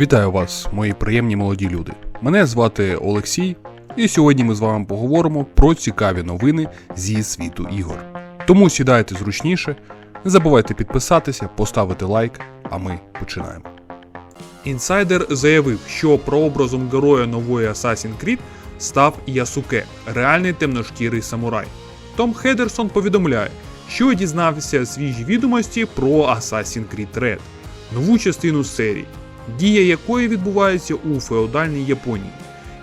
Вітаю вас, мої приємні молоді люди. Мене звати Олексій, і сьогодні ми з вами поговоримо про цікаві новини зі світу ігор. Тому сідайте зручніше, не забувайте підписатися, поставити лайк, а ми починаємо. Інсайдер заявив, що прообразом героя нової Assassin's Creed став Ясуке, реальний темношкірий самурай. Том Хедерсон повідомляє, що дізнався свіжі відомості про Assassin's Creed Red, нову частину серії, дія якої відбувається у феодальній Японії.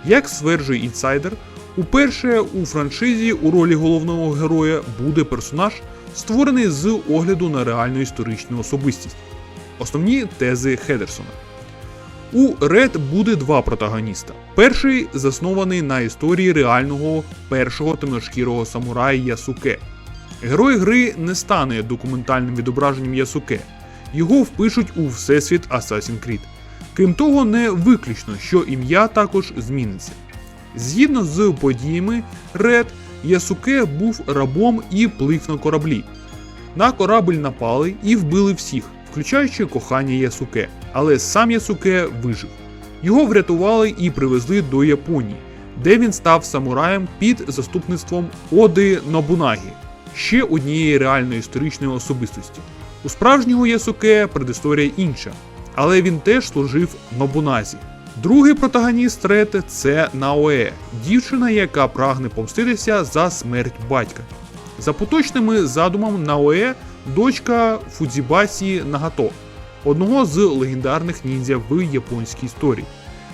Як стверджує інсайдер, уперше у франшизі у ролі головного героя буде персонаж, створений з огляду на реальну історичну особистість. Основні тези Хедерсона. У Red буде два протагоніста. Перший заснований на історії реального першого темношкірого самурая Ясуке. Герой гри не стане документальним відображенням Ясуке, його впишуть у всесвіт Assassin's Creed. Крім того, не виключно, що ім'я також зміниться. Згідно з подіями, Red Ясуке був рабом і плив на кораблі. На корабль напали і вбили всіх, включаючи кохання Ясуке, але сам Ясуке вижив. Його врятували і привезли до Японії, де він став самураєм під заступництвом Оди Нобунагі, ще однієї реальної історичної особистості. У справжнього Ясуке предісторія інша, але він теж служив Нобуназі. Другий протагоніст Рет це Наоe, дівчина, яка прагне помститися за смерть батька. За поточними задумом Наоe дочка Фудзібасі Нагато, одного з легендарних ніндзя в японській історії.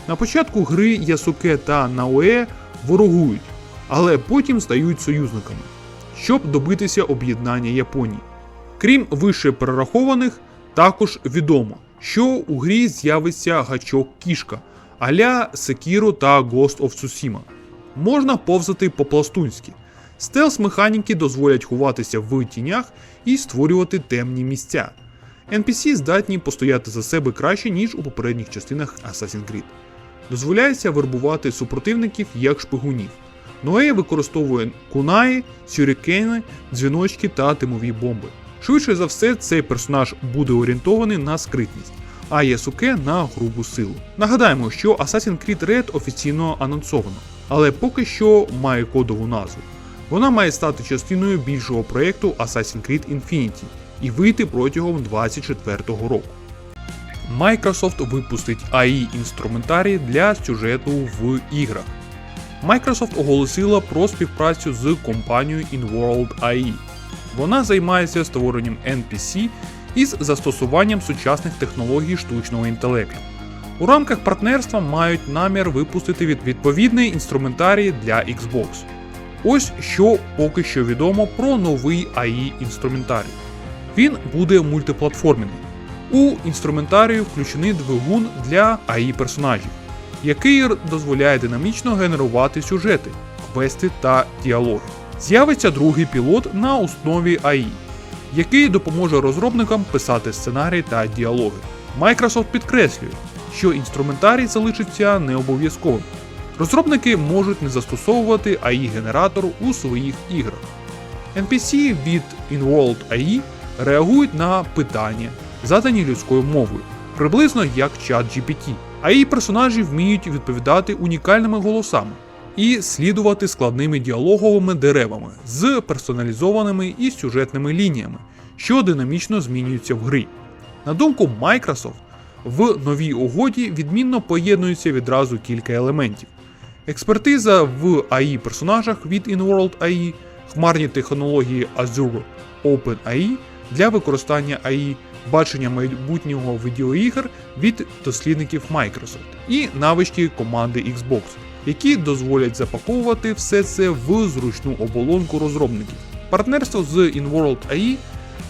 На початку гри Ясуке та Наоe ворогують, але потім стають союзниками, щоб добитися об'єднання Японії. Крім вище перерахованих, також відомо, що у грі з'явиться гачок кішка аля Sekiro та Ghost of Tsushima. Можна повзати по-пластунськи. Стелс механіки дозволять ховатися в тінях і створювати темні місця. NPC здатні постояти за себе краще, ніж у попередніх частинах Assassin's Creed. Дозволяється вербувати супротивників як шпигунів. Ноe використовує кунаї, сюрікени, дзвіночки та тимові бомби. Швидше за все, цей персонаж буде орієнтований на скритність, а Ясуке на грубу силу. Нагадаємо, що Assassin's Creed Red офіційно анонсовано, але поки що має кодову назву. Вона має стати частиною більшого проєкту Assassin's Creed Infinity і вийти протягом 2024 року. Microsoft випустить AI інструментарій для сюжету в іграх. Microsoft оголосила про співпрацю з компанією InWorld AI. Вона займається створенням NPC із застосуванням сучасних технологій штучного інтелекту. У рамках партнерства мають намір випустити відповідний інструментарій для Xbox. Ось що поки що відомо про новий AI інструментарій. Він буде мультиплатформенний. У інструментарію включений двигун для AI персонажів, який дозволяє динамічно генерувати сюжети, квести та діалоги. З'явиться другий пілот на основі AI, який допоможе розробникам писати сценарій та діалоги. Microsoft підкреслює, що інструментарій залишиться не обов'язковим. Розробники можуть не застосовувати AI-генератор у своїх іграх. NPC від InWorld AI реагують на питання, задані людською мовою, приблизно як чат GPT. AI персонажі вміють відповідати унікальними голосами і слідувати складними діалоговими деревами з персоналізованими і сюжетними лініями, що динамічно змінюються в грі. На думку Microsoft, в новій угоді відмінно поєднуються відразу кілька елементів. Експертиза в AI персонажах від InWorld AI, хмарні технології Azure OpenAI для використання AI, бачення майбутнього відеоігр від дослідників Microsoft і навички команди Xbox, які дозволять запаковувати все це в зручну оболонку розробників. Партнерство з InWorld AI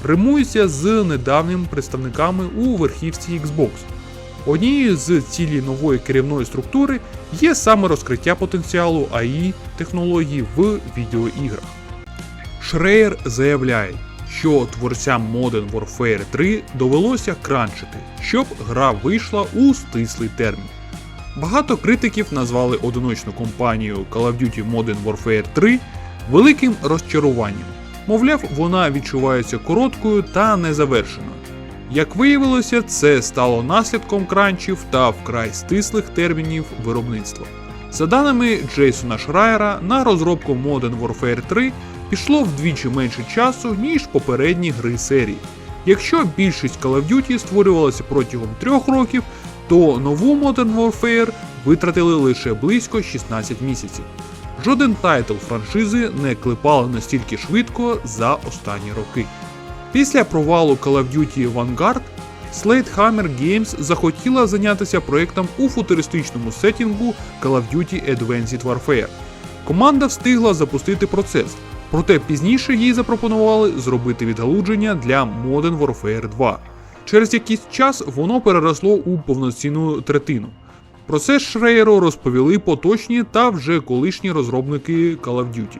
римується з недавніми представниками у верхівці Xbox. Однією з цілей нової керівної структури є саме розкриття потенціалу AI технологій в відеоіграх. Шреєр заявляє, що творцям Modern Warfare 3 довелося кранчити, щоб гра вийшла у стислий термін. Багато критиків назвали одиночну компанію Call of Duty Modern Warfare 3 великим розчаруванням. Мовляв, вона відчувається короткою та незавершеною. Як виявилося, це стало наслідком кранчів та вкрай стислих термінів виробництва. За даними Джейсона Шрайера, на розробку Modern Warfare 3 пішло вдвічі менше часу, ніж попередні гри серії. Якщо більшість Call of Duty створювалася протягом трьох років, то нову Modern Warfare витратили лише близько 16 місяців. Жоден тайтл франшизи не клепали настільки швидко за останні роки. Після провалу Call of Duty Vanguard Sledgehammer Games захотіла зайнятися проєктом у футуристичному сеттінгу Call of Duty Advanced Warfare. Команда встигла запустити процес, проте пізніше їй запропонували зробити відгалудження для Modern Warfare 2. Через якийсь час воно переросло у повноцінну третину. Про це Шрейеру розповіли поточні та вже колишні розробники Call of Duty.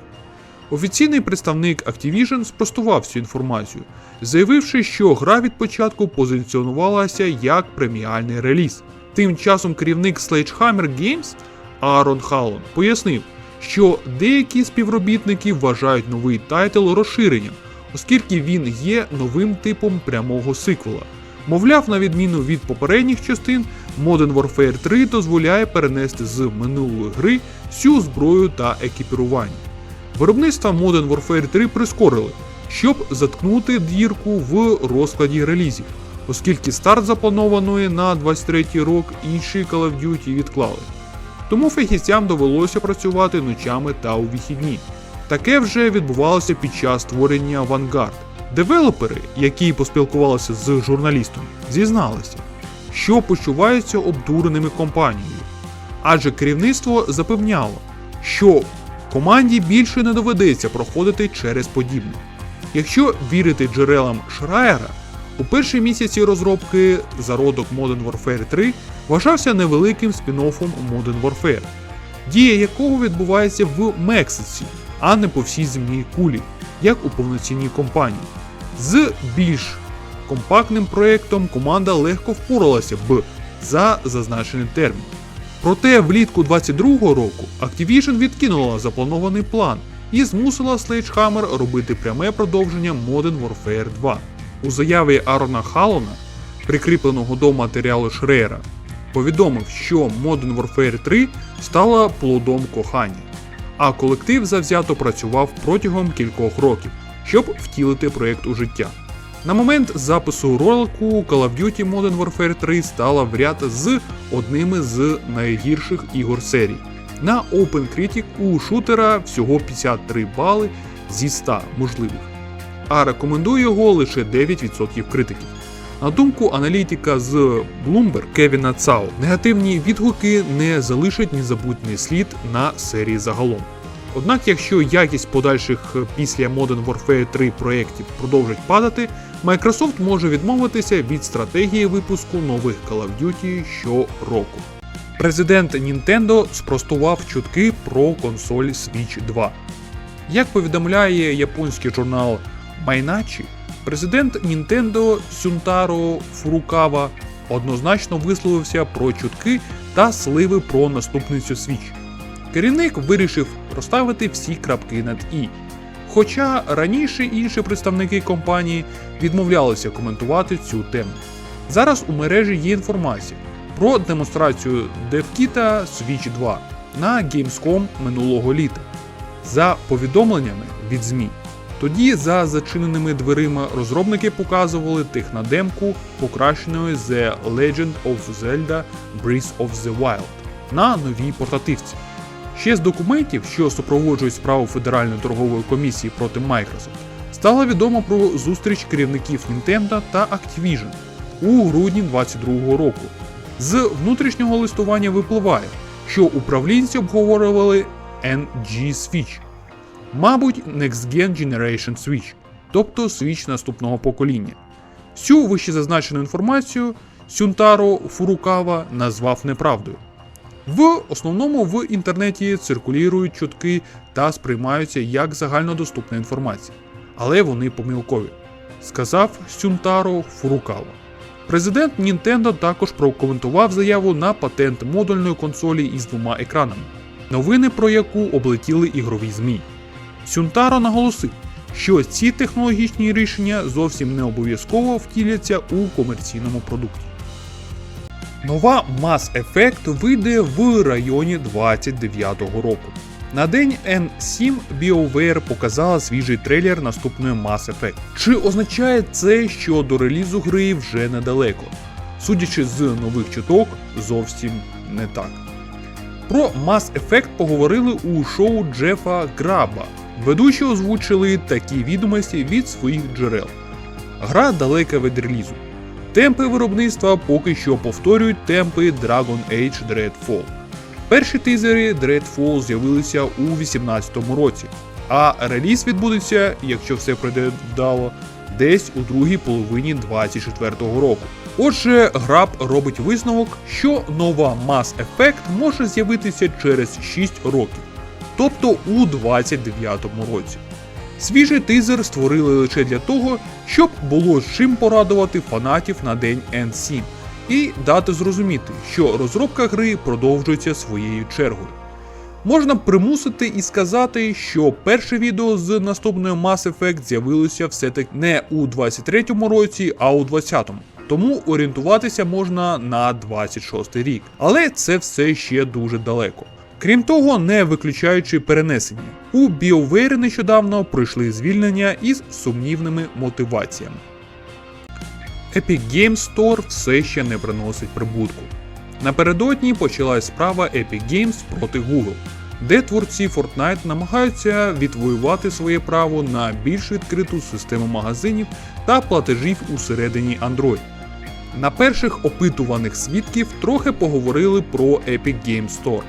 Офіційний представник Activision спростував цю інформацію, заявивши, що гра від початку позиціонувалася як преміальний реліз. Тим часом керівник Sledgehammer Games Аарон Халлон пояснив, що деякі співробітники вважають новий тайтл розширенням, оскільки він є новим типом прямого сиквела. Мовляв, на відміну від попередніх частин, Modern Warfare 3 дозволяє перенести з минулої гри всю зброю та екіпірування. Виробництво Modern Warfare 3 прискорили, щоб заткнути дірку в розкладі релізів, оскільки старт запланованої на 23 рок інші Call of Duty відклали. Тому фахівцям довелося працювати ночами та у вихідні. Таке вже відбувалося під час створення Vanguard. Девелопери, які поспілкувалися з журналістом, зізналися, що почуваються обдуреними компанією. Адже керівництво запевняло, що команді більше не доведеться проходити через подібне. Якщо вірити джерелам Шраєра, у перші місяці розробки зародок Modern Warfare 3 вважався невеликим спін-оффом Modern Warfare, дія якого відбувається в Мексиці, а не по всій земній кулі, як у повноцінній компанії. З більш компактним проєктом команда легко впоралася б за зазначений термін. Проте влітку 22-го року Activision відкинула запланований план і змусила Sledgehammer робити пряме продовження Modern Warfare 2. У заяві Арона Халлона, прикріпленого до матеріалу Шрейера, повідомив, що Modern Warfare 3 стала плодом кохання, а колектив завзято працював протягом кількох років, щоб втілити проєкт у життя. На момент запису ролику Call of Duty Modern Warfare 3 стала в ряд з одними з найгірших ігор серії. На OpenCritic у шутера всього 53 бали зі 100 можливих, а рекомендує його лише 9% критиків. На думку аналітика з Bloomberg Кевіна Цао, негативні відгуки не залишать незабутній слід на серії загалом. Однак, якщо якість подальших після Modern Warfare 3 проєктів продовжить падати, Microsoft може відмовитися від стратегії випуску нових Call of Duty щороку. Президент Nintendo спростував чутки про консоль Switch 2. Як повідомляє японський журнал Майначі, президент Nintendo Сюнтаро Фурукава однозначно висловився про чутки та сливи про наступницю Switch. Керівник вирішив розставити всі крапки над І. Хоча раніше інші представники компанії відмовлялися коментувати цю тему. Зараз у мережі є інформація про демонстрацію DevKit Switch 2 на Gamescom минулого літа. За повідомленнями від ЗМІ, тоді за зачиненими дверима розробники показували технодемку покращеної The Legend of Zelda Breath of the Wild на новій портативці. Ще з документів, що супроводжують справу Федеральної торгової комісії проти Microsoft, стало відомо про зустріч керівників Nintendo та Activision у грудні 2022 року. З внутрішнього листування випливає, що управлінці обговорювали NG Switch, мабуть, Next Gen Generation Switch, тобто Switch наступного покоління. Всю вищезазначену інформацію Сюнтаро Фурукава назвав неправдою. В основному в інтернеті циркулюють чутки та сприймаються як загальнодоступна інформація, але вони помилкові, сказав Сюнтаро Фурукава. Президент Nintendo також прокоментував заяву на патент модульної консолі із двома екранами, новини про яку облетіли ігрові ЗМІ. Сюнтаро наголосив, що ці технологічні рішення зовсім не обов'язково втіляться у комерційному продукті. Нова Mass Effect вийде в районі 29-го року. На день N7 BioWare показала свіжий трейлер наступної Mass Effect. Чи означає це, що до релізу гри вже недалеко? Судячи з нових чуток, зовсім не так. Про Mass Effect поговорили у шоу Джефа Граба. Ведучі озвучили такі відомості від своїх джерел. Гра далека від релізу. Темпи виробництва поки що повторюють темпи Dragon Age Dreadfall. Перші тизери Dreadfall з'явилися у 2018 році, а реліз відбудеться, якщо все пройде вдало, десь у другій половині 2024 року. Отже, Граб робить висновок, що нова Mass Effect може з'явитися через 6 років, тобто у 2029 році. Свіжий тизер створили лише для того, щоб було з чим порадувати фанатів на день N7 і дати зрозуміти, що розробка гри продовжується своєю чергою. Можна примусити і сказати, що перше відео з наступною Mass Effect з'явилося все-таки не у 23-му році, а у 20-му. Тому орієнтуватися можна на 26 рік. Але це все ще дуже далеко. Крім того, не виключаючи перенесення, у BioWare нещодавно пройшли звільнення із сумнівними мотиваціями. Epic Games Store все ще не приносить прибутку. Напередодні почалась справа Epic Games проти Google, де творці Fortnite намагаються відвоювати своє право на більш відкриту систему магазинів та платежів усередині Android. На перших опитуваних свідків трохи поговорили про Epic Games Store.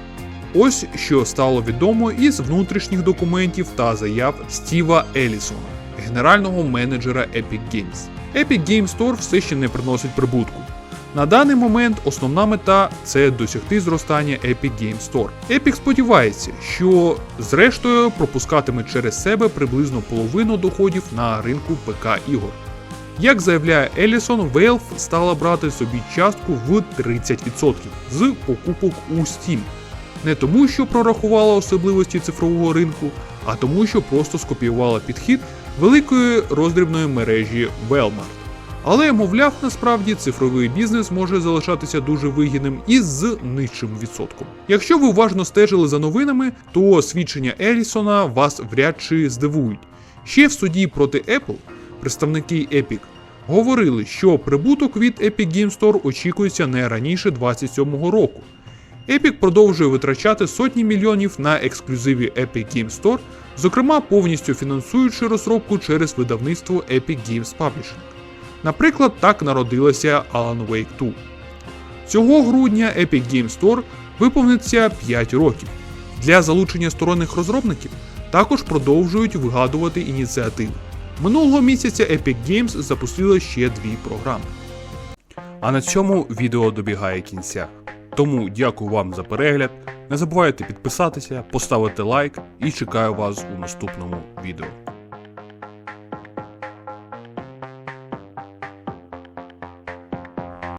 Ось що стало відомо із внутрішніх документів та заяв Стіва Елісона, генерального менеджера Epic Games. Epic Games Store все ще не приносить прибутку. На даний момент основна мета це досягти зростання Epic Games Store. Epic сподівається, що зрештою пропускатиме через себе приблизно половину доходів на ринку ПК ігор. Як заявляє Елісон, Valve стала брати собі частку в 30% з покупок у Steam. Не тому, що прорахувала особливості цифрового ринку, а тому, що просто скопіювала підхід великої роздрібної мережі Walmart. Але, мовляв, насправді цифровий бізнес може залишатися дуже вигідним і з нижчим відсотком. Якщо ви уважно стежили за новинами, то свідчення Елісона вас вряд чи здивують. Ще в суді проти Apple представники Epic говорили, що прибуток від Epic Game Store очікується не раніше 27-го року. Epic продовжує витрачати сотні мільйонів на ексклюзиві Epic Game Store, зокрема повністю фінансуючи розробку через видавництво Epic Games Publishing. Наприклад, так народилася Alan Wake 2. Цього грудня Epic Game Store виповниться 5 років. Для залучення сторонних розробників також продовжують вигадувати ініціативи. Минулого місяця Epic Games запустила ще дві програми. А на цьому відео добігає кінця. Тому дякую вам за перегляд. Не забувайте підписатися, поставити лайк і чекаю вас у наступному відео.